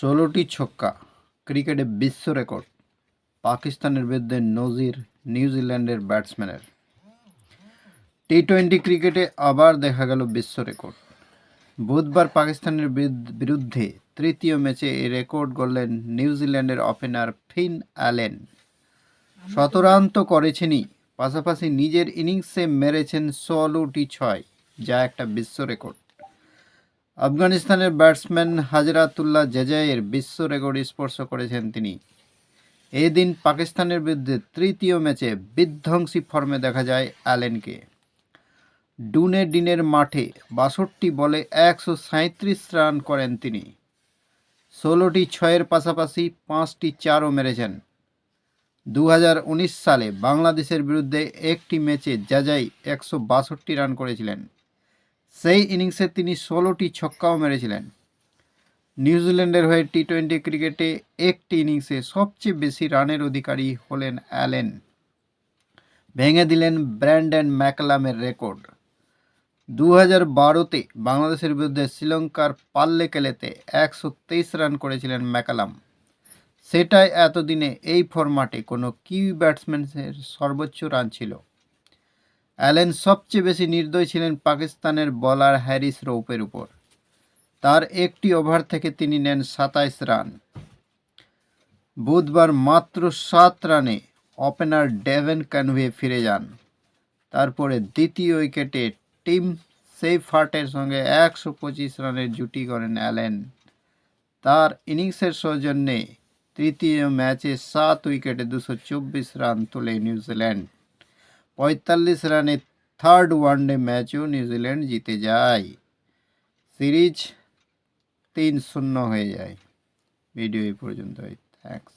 ষোলোটি ছক্কা, ক্রিকেটে বিশ্ব রেকর্ড, পাকিস্তানের বিরুদ্ধে নজির নিউজিল্যান্ডের ব্যাটসম্যানের। টি টোয়েন্টি ক্রিকেটে আবার দেখা গেল বিশ্ব রেকর্ড। বুধবার পাকিস্তানের বিরুদ্ধ- তৃতীয় ম্যাচে এই রেকর্ড গড়লেন নিউজিল্যান্ডের ওপেনার ফিন অ্যালেন। শতরান তো করেছেনই, পাশাপাশি নিজের ইনিংসে মেরেছেন ষোলোটি ছয়, যা একটা বিশ্ব রেকর্ড। আফগানিস্তানের ব্যাটসম্যান হাজরাতুল্লাহ জাজাইয়ের বিশ্ব রেকর্ড স্পর্শ করেছেন তিনি। এই দিন পাকিস্তানের বিরুদ্ধে তৃতীয় ম্যাচে বিধ্বংসী ফর্মে দেখা যায় অ্যালেনকে। ডুনে ডিনের মাঠে বাষট্টি বলে একশো রান করেন তিনি। ষোলোটি ছয়ের পাশাপাশি পাঁচটি চারও মেরেছেন। দু হাজার উনিশ সালে বাংলাদেশের বিরুদ্ধে একটি ম্যাচে জাজাই একশো বাষট্টি রান করেছিলেন। সেই ইনিংসে তিনি ষোলোটি ছক্কাও মেরেছিলেন। নিউজিল্যান্ডের হয়ে টি টোয়েন্টি ক্রিকেটে একটি ইনিংসে সবচেয়ে বেশি রানের অধিকারী হলেন অ্যালেন। ভেঙে দিলেন ব্র্যান্ডন ম্যাকলামের রেকর্ড। দু হাজার বারোতে বাংলাদেশের বিরুদ্ধে শ্রীলঙ্কার পাল্লে কেলেতে একশো তেইশ রান করেছিলেন ম্যাকালাম। সেটাই এতদিনে এই ফরম্যাটে কোনো কিউই ব্যাটসম্যানের সর্বোচ্চ রান ছিল। অ্যালেন সবচেয়ে বেশি নির্দয় ছিলেন পাকিস্তানের বলার হ্যারিস রৌপের উপর। তার একটি ওভার থেকে তিনি নেন সাতাইশ রান। বুধবার মাত্র সাত রানে ওপেনার ডেভেন ক্যানভে ফিরে যান। তারপরে দ্বিতীয় উইকেটে টিম সেইফার্টের সঙ্গে একশো পঁচিশ রানের জুটি করেন অ্যালেন। তার ইনিংসের সৌজন্যে তৃতীয় ম্যাচে সাত উইকেটে দুশো চব্বিশ রান তোলে নিউজিল্যান্ড। পঁয়তাল্লিশ রানে থার্ড ওয়ানডে ম্যাচও নিউজিল্যান্ড জিতে যায়। সিরিজ তিন শূন্য হয়ে যায়। ভিডিও এই পর্যন্তই। থ্যাংকস